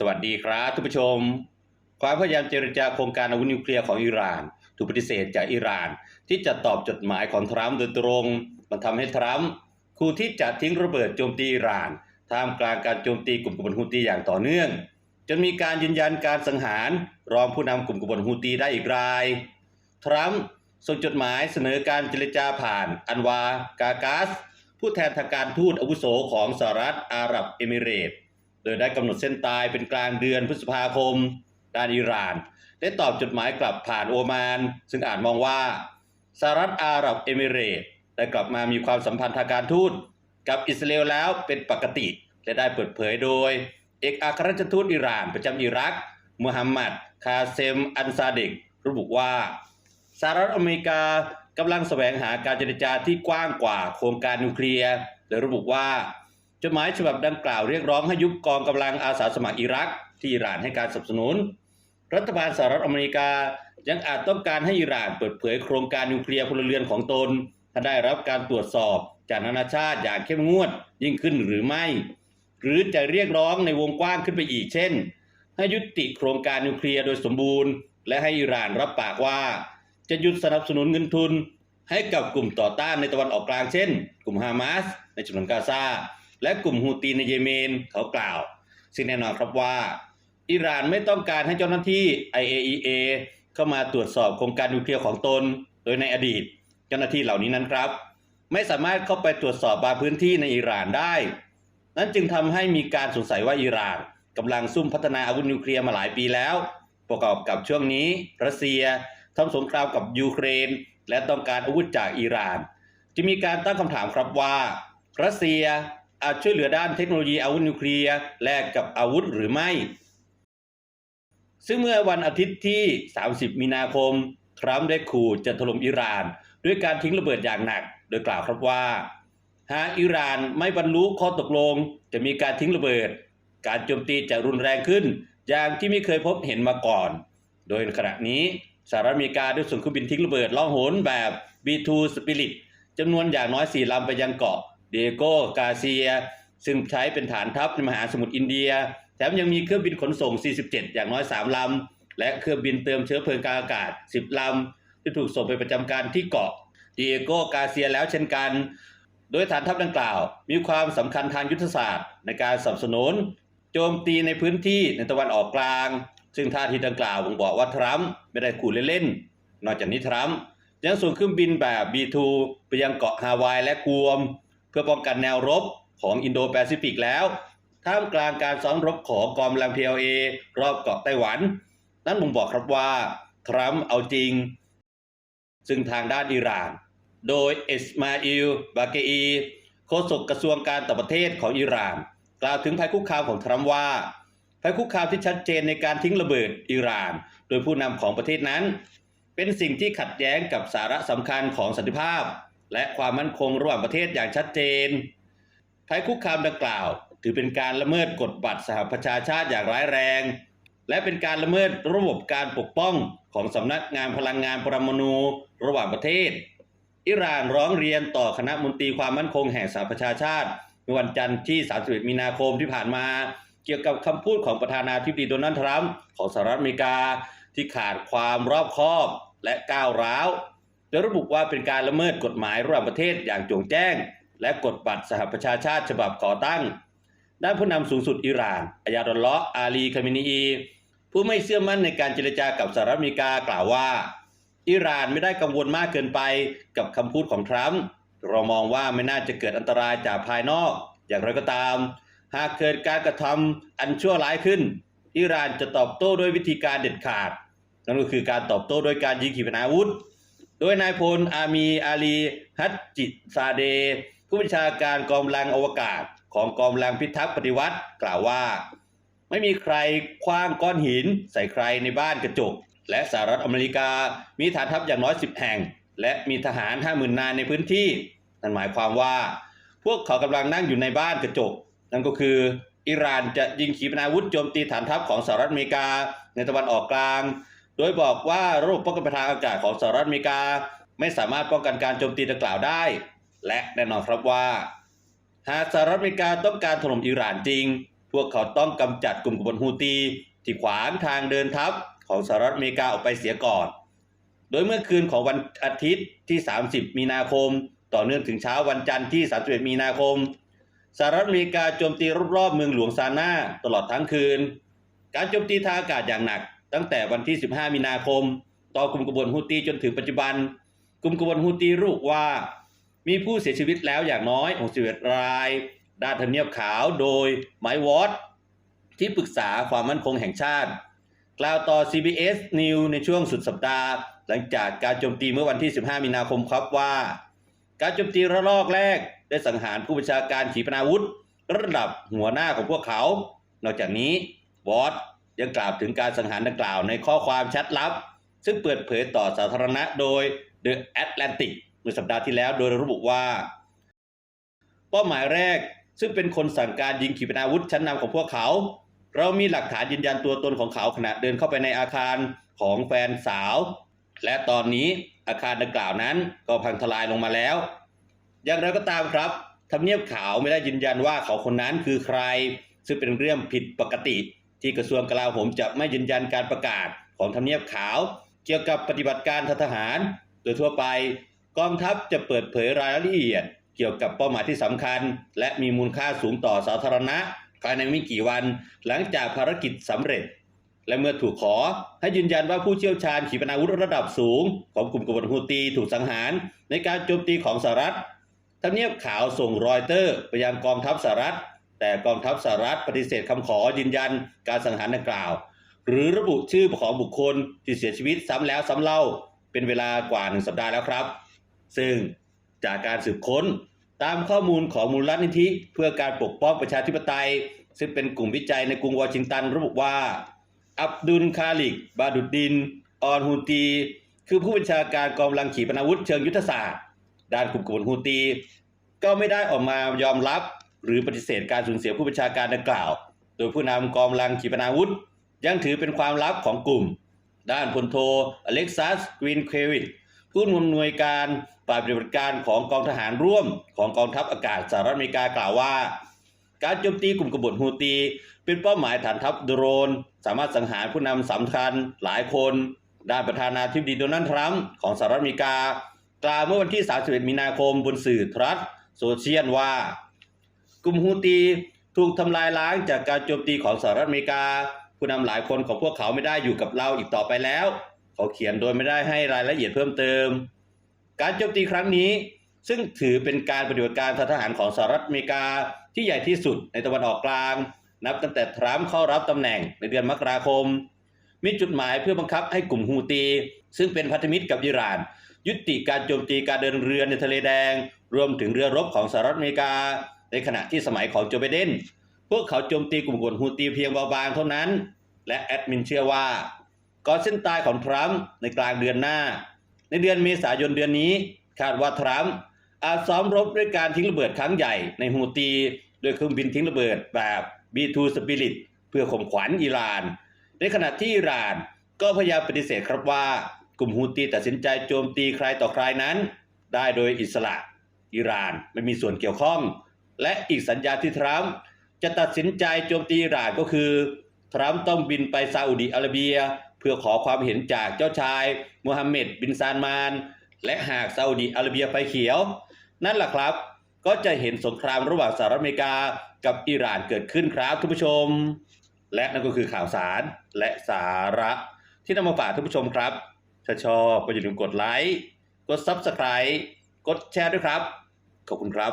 สวัสดีครับทุกผู้ชม ความพยายามเจรจาโครงการอาวุธนิวเคลียร์ของอิหร่าน ถูกปฏิเสธจากอิหร่าน ที่จะตอบจดหมายของทรัมป์โดยตรง มันทำให้ทรัมป์คู่ที่จะทิ้งระเบิดโจมตีอิหร่านท่ามกลางการโจมตีกลุ่มกบฏฮูตีอย่างต่อเนื่อง จนมีการยืนยันการสังหารรองผู้นำกลุ่มกบฏฮูตีได้อีกราย ทรัมป์ส่งจดหมายเสนอการเจรจาผ่าน อันวากากัสผู้แทนทางการทูตอาวุโสของสหรัฐอาหรับเอมิเรตส์ ดยได้กำหนดเส้นตายเป็นกลางเดือนพฤษภาคม ด้านอิหร่าน ได้ตอบจดหมายกลับผ่านโอมาน ซึ่งอาจมองว่าสหรัฐอาหรับเอมิเรตส์ได้กลับมามีความสัมพันธ์ทางการทูตกับอิสราเอลแล้วเป็นปกติและได้เปิดเผยโดย เอกอัครราชทูตอิหร่านประจำอิรักมูฮัมหมัด คาเซม อันซาเดกระบุว่าสหรัฐอเมริกากำลังแสวงหาการเจรจาที่กว้างกว่าโครงการนิวเคลียร์โดยระบุว่า จดหมายฉบับดังกล่าวเรียกร้องให้ยุบกองกำลังอาสาสมัครอิรักที่อิหร่านให้การสนับสนุน รัฐบาลสหรัฐอเมริกายังอาจต้องการให้อิหร่านเปิดเผยโครงการนิวเคลียร์พลเรือนของตน ถ้าได้รับการตรวจสอบจากนานาชาติอย่างเข้มงวดยิ่งขึ้นหรือไม่ หรือจะเรียกร้องในวงกว้างขึ้นไปอีกเช่น ให้ยุติโครงการนิวเคลียร์โดยสมบูรณ์ และให้อิหร่านรับปากว่า จะหยุดสนับสนุนเงินทุน ให้กับกลุ่มต่อต้านในตะวันออกกลางเช่น กลุ่มฮามาสในฉนวนกาซา และกลุ่มฮูตีในเยเมนเขากล่าว ซึ่งแน่นอนครับว่า อิหร่านไม่ต้องการให้เจ้าหน้าที่ IAEA เข้ามาตรวจสอบโครงการนิวเคลียร์ของตน โดยในอดีต เจ้าหน้าที่เหล่านี้นั้นครับ ไม่สามารถเข้าไปตรวจสอบบางพื้นที่ในอิหร่านได้ นั้นจึงทำให้มีการสงสัยว่าอิหร่านกำลังซุ่มพัฒนาอาวุธนิวเคลียร์มาหลายปีแล้ว ประกอบกับช่วงนี้ รัสเซียทำสงครามกับยูเครน และต้องการอาวุธจากอิหร่าน จะมีการตั้งคำถามครับว่า รัสเซีย อาจช่วยเหลือด้านเทคโนโลยีอาวุธนิวเคลียร์แลกกับอาวุธหรือไม่ ซึ่งเมื่อวันอาทิตย์ที่ 30 มีนาคม ทรัมป์ได้ขู่จะถล่มอิหร่าน ด้วยการทิ้งระเบิดอย่างหนัก โดยกล่าวครับว่า หากอิหร่านไม่บรรลุข้อตกลงจะมีการทิ้งระเบิด การโจมตีจะรุนแรงขึ้น อย่างที่ไม่เคยพบเห็นมาก่อน โดยขณะนี้สหรัฐอเมริกาได้ส่งเครื่องบินทิ้งระเบิดล่องหนแบบ B2 Spirit จำนวนอย่างน้อย4ลำไปยังเกาะ เดโกกาเซีย ซึ่งใช้เป็นฐานทัพในมหาสมุทรอินเดีย แถมยังมีเครื่องบินขนส่ง 47 อย่างน้อย 3 ลำ และเครื่องบินเติมเชื้อเพลิงกาอากาศ 10 ลำ ที่ถูกส่งไปประจำการที่เกาะเดโกกาเซียแล้วเช่นกัน โดยฐานทัพดังกล่าว มีความสำคัญทางยุทธศาสตร์ ในการสนับสนุน โจมตีในพื้นที่ในตะวันออกกลาง ซึ่งท่าทีดังกล่าวบ่งบอกว่าทรัมป์ไม่ได้ขู่เล่นๆนอกจากนี้ทรัมป์ยังส่งเครื่องบินแบบ B2 ไปยังเกาะฮาวายและกวม เพื่อป้องกันแนวรบของอินโดแปซิฟิกแล้วท่ามกลางการซ้อมรบของกองกำลัง PLA รอบเกาะไต้หวัน นั่นบ่งบอกครับว่า ทรัมป์เอาจริง ซึ่งทางด้านอิหร่าน โดยเอสมาอิล บาเกอี โฆษกกระทรวงการต่างประเทศของอิหร่าน กล่าวถึงภัยคุกคามของทรัมป์ว่า ภัยคุกคามที่ชัดเจนในการทิ้งระเบิดอิหร่าน โดยผู้นำของประเทศนั้น เป็นสิ่งที่ขัดแย้งกับสาระสำคัญของสันติภาพ และความมั่นคงระหว่างประเทศอย่างชัดเจนภัยคุกคามดังกล่าว ถือเป็นการละเมิดกฎบัตรสหประชาชาติอย่างร้ายแรง และเป็นการละเมิดระบบการปกป้องของสำนักงานพลังงานปรมาณูระหว่างประเทศ อิหร่านร้องเรียนต่อคณะมนตรีความมั่นคงแห่งสหประชาชาติในวันจันทร์ที่ 31 มีนาคมที่ผ่านมา เกี่ยวกับคำพูดของประธานาธิบดีโดนัลด์ทรัมป์ของสหรัฐอเมริกาที่ขาดความรอบคอบและก้าวร้าว โดยระบุว่าเป็นการละเมิดกฎหมายระหว่างประเทศอย่างโจงแจ้ง และกฎบัตรสหประชาชาติฉบับก่อตั้ง ด้านผู้นำสูงสุดอิหร่านอายาดอลเลาะอาลีคาเมนีอีผู้ไม่เชื่อมั่นในการเจรจากับสหรัฐอเมริกากล่าวว่า อิหร่านไม่ได้กังวลมากเกินไปกับคำพูดของทรัมป์เรามองว่าไม่น่าจะเกิดอันตรายจากภายนอก อย่างไรก็ตาม หากเกิดการกระทำอันชั่วร้ายขึ้น อิหร่านจะตอบโต้ด้วยวิธีการเด็ดขาด นั่นก็คือการตอบโต้โดยการยิงขีปนาวุธ โดยนายพลอามีอาลีฮัตจิซาเด ผู้บัญชาการกองกำลังอวกาศของกองกำลังพิทักษ์ปฏิวัติกล่าวว่า ไม่มีใครคว้างก้อนหินใส่ใครในบ้านกระจก และสหรัฐอเมริกามีฐานทัพอย่างน้อย 10 แห่ง และมีทหาร 50,000 นายในพื้นที่ นั่นหมายความว่า พวกเขากำลังนั่งอยู่ในบ้านกระจก นั่นก็คืออิหร่านจะยิงขีปนาวุธโจมตีฐานทัพของสหรัฐอเมริกาในตะวันออกกลาง โดยบอกว่าระบบป้องกันทางอากาศของสหรัฐอเมริกา ไม่สามารถป้องกันการโจมตีดังกล่าวได้ และแน่นอนครับว่า หากสหรัฐอเมริกาต้องการถล่มอิหร่านจริง พวกเขาต้องกำจัดกลุ่มกบฏฮูตีที่ขวางทางเดินทัพของสหรัฐอเมริกาออกไปเสียก่อน โดยเมื่อคืนของวันอาทิตย์ที่ 30 มีนาคม ต่อเนื่องถึงเช้าวันจันทร์ที่ 31 มีนาคมสหรัฐอเมริกาโจมตีรอบๆเมืองหลวงซาน่าตลอดทั้งคืน การโจมตีทางอากาศอย่างหนัก ตั้งแต่วันที่ 15 มีนาคม ต่อกลุ่มกบฏฮูตีจนถึงปัจจุบัน กลุ่มกบฏฮูตีรู้ว่า มีผู้เสียชีวิตแล้วอย่างน้อย 61 ราย ด้านทำเนียบขาวโดยไมวอตที่ปรึกษาความมั่นคงแห่งชาติ กล่าวต่อ CBS News ในช่วงสุดสัปดาห์ หลังจากการโจมตีเมื่อวันที่ 15 มีนาคมครับว่า การโจมตีระลอกแรกได้สังหารผู้บัญชาการขีปนาวุธ ระดับหัวหน้าของพวกเขา นอกจากนี้วอต ยังกล่าวถึงการสังหารดังกล่าวในข้อความแชทลับ ซึ่งเปิดเผยต่อสาธารณะโดย The Atlantic เมื่อสัปดาห์ที่แล้วโดยระบุว่า เป้าหมายแรกซึ่งเป็นคนสั่งการยิงขีปนาวุธชั้นนำของพวกเขา เรามีหลักฐานยืนยันตัวตนของเขาขณะเดินเข้าไปในอาคารของแฟนสาว และตอนนี้อาคารดังกล่าวนั้นก็พังทลายลงมาแล้ว อย่างไรก็ตามครับทำเนียบขาวไม่ได้ยืนยันว่าเขาคนนั้นคือใคร ซึ่งเป็นเรื่องผิดปกติ ที่กระทรวงกลาโหมจะไม่ยืนยันการประกาศของทำเนียบขาว เกี่ยวกับปฏิบัติการทหาร โดยทั่วไป กองทัพจะเปิดเผยรายละเอียด เกี่ยวกับเป้าหมายที่สำคัญ และมีมูลค่าสูงต่อสาธารณะภายในไม่กี่วัน หลังจากภารกิจสำเร็จ และเมื่อถูกขอให้ยืนยันว่าผู้เชี่ยวชาญขีปนาวุธระดับสูง ของกลุ่มกบฏฮูตีถูกสังหาร ในการโจมตีของสหรัฐทำเนียบขาวส่งรอยเตอร์ไปยังกองทัพสหรัฐ แต่กองทัพสหรัฐปฏิเสธคำขอยืนยันการสังหารดังกล่าว หรือระบุชื่อของบุคคลที่เสียชีวิตซ้ำแล้วซ้ำเล่า เป็นเวลากว่าหนึ่งสัปดาห์แล้วครับ ซึ่งจากการสืบค้นตามข้อมูลของมูลนิธิเพื่อการปกป้องประชาธิปไตย ซึ่งเป็นกลุ่มวิจัยในกรุงวอชิงตันระบุว่า อับดุลคาลิก บาดุดดิน ออนฮูตี คือผู้บัญชาการกองกำลังขีปนาวุธเชิงยุทธศาสตร์ ด้านกลุ่มกบฏฮูตี ก็ไม่ได้ออกมายอมรับ หรือปฏิเสธการสูญเสียผู้บัญชาการดังกล่าว โดยผู้นำกองกำลังขีปนาวุธ ยังถือเป็นความลับของกลุ่ม ด้านพลโทอเล็กซัสกรีนเควิดผู้อำนวยการฝ่ายปฏิบัติการของกองทหารร่วมของกองทัพอากาศสหรัฐอเมริกากล่าวว่า การโจมตีกลุ่มกบฏฮูตี เป็นเป้าหมายฐานทัพโดรน สามารถสังหารผู้นำสำคัญหลายคน ด้านประธานาธิบดีโดนัลด์ทรัมป์ของสหรัฐอเมริกากล่าวเมื่อวันที่ 31 มีนาคมบนสื่อทรัสโซเชียลว่า กลุ่มฮูตีถูกทำลายล้างจากการโจมตีของสหรัฐอเมริกา ผู้นำหลายคนของพวกเขาไม่ได้อยู่กับเราอีกต่อไปแล้ว เขาเขียนโดยไม่ได้ให้รายละเอียดเพิ่มเติม การโจมตีครั้งนี้ ซึ่งถือเป็นการปฏิบัติการทหารของสหรัฐอเมริกาที่ใหญ่ที่สุดในตะวันออกกลาง นับตั้งแต่ทรัมป์เข้ารับตำแหน่งในเดือนมกราคม มีจุดหมายเพื่อบังคับให้กลุ่มฮูตี ซึ่งเป็นพันธมิตรกับอิหร่าน ยุติการโจมตีการเดินเรือในทะเลแดง รวมถึงเรือรบของสหรัฐอเมริกา ในขณะที่สมัยของโจไบเดนพวกเขาโจมตีกลุ่มกบฏฮูตีเพียงเบาบางเท่านั้น และแอดมินเชื่อว่าก่อนเส้นตายของทรัมป์ในกลางเดือนหน้า ในเดือนเมษายนเดือนนี้ คาดว่าทรัมป์อาจซ้อมรบด้วยการทิ้งระเบิดครั้งใหญ่ในฮูตีโดยเครื่องบินทิ้งระเบิดแบบ B2 Spirit เพื่อข่มขวัญอิหร่าน ในขณะที่อิหร่านก็พยายามปฏิเสธครับว่ากลุ่มฮูตีตัดสินใจโจมตีใครต่อใครนั้น ได้โดยอิสระอิหร่านไม่มีส่วนเกี่ยวข้อง และอีกสัญญาที่ทรัมป์จะตัดสินใจโจมตีอิหร่านก็คือ ทรัมป์ต้องบินไปซาอุดิอาระเบีย เพื่อขอความเห็นจากเจ้าชายมูฮัมหม็ดบินซานมาน และหากซาอุดิอาระเบียไฟเขียว นั่นแหละครับ ก็จะเห็นสงครามระหว่างสหรัฐอเมริกากับอิหร่านเกิดขึ้นครับทุกผู้ชม และนั่นก็คือข่าวสารและสาระที่นำมาฝากทุกผู้ชมครับ ถ้าชอบก็อย่าลืมกดไลค์ กด Subscribe กดแชร์ด้วยครับ ขอบคุณครับ